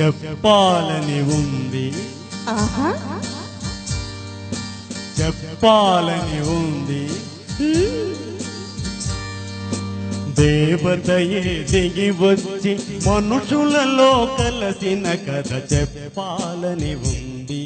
చెప్పాలని ఉంది. చెప్పాలని ఉంది. దేవతయే దిగి వచ్చి మనుషులలో కలసిన కథ చెప్పాలని ఉంది.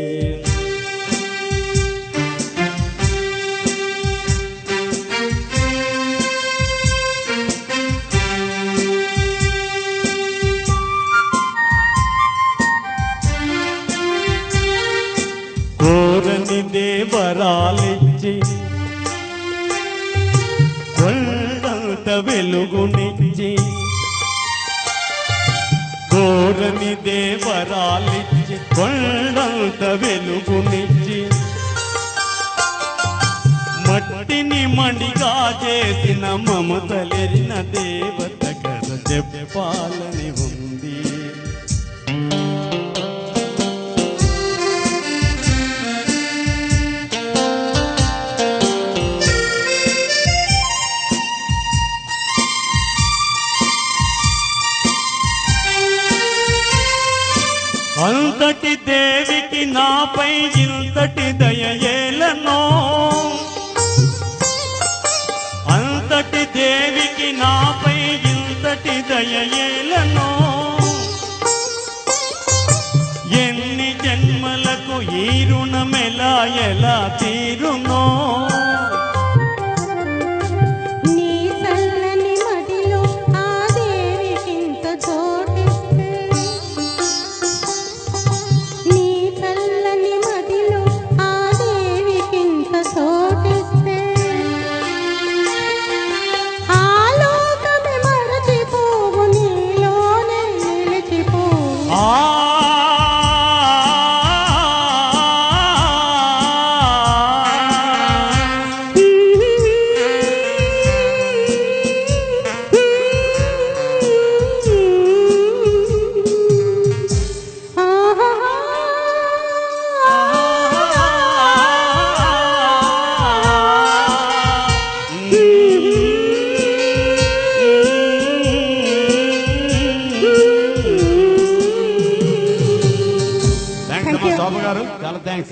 దేవరాలిచ్చి కొండంత వెలుగునిచ్చి కోరని దేవరాలిచ్చి కొండంత వెలుగునిచ్చి మట్టిని మణిగా చేసిన మమతలెరిన దేవత కథ చెప్పాలని అంతటి దేవికి నాపై ఇంతటి దయయేలనో అంతటి దేవికి నాపై ఇంతటి దయయేలనో ఎన్ని జన్మలకు ఈ రుణమెలా ఎలా తీరునో? బాబు గారు. చాలా థ్యాంక్స్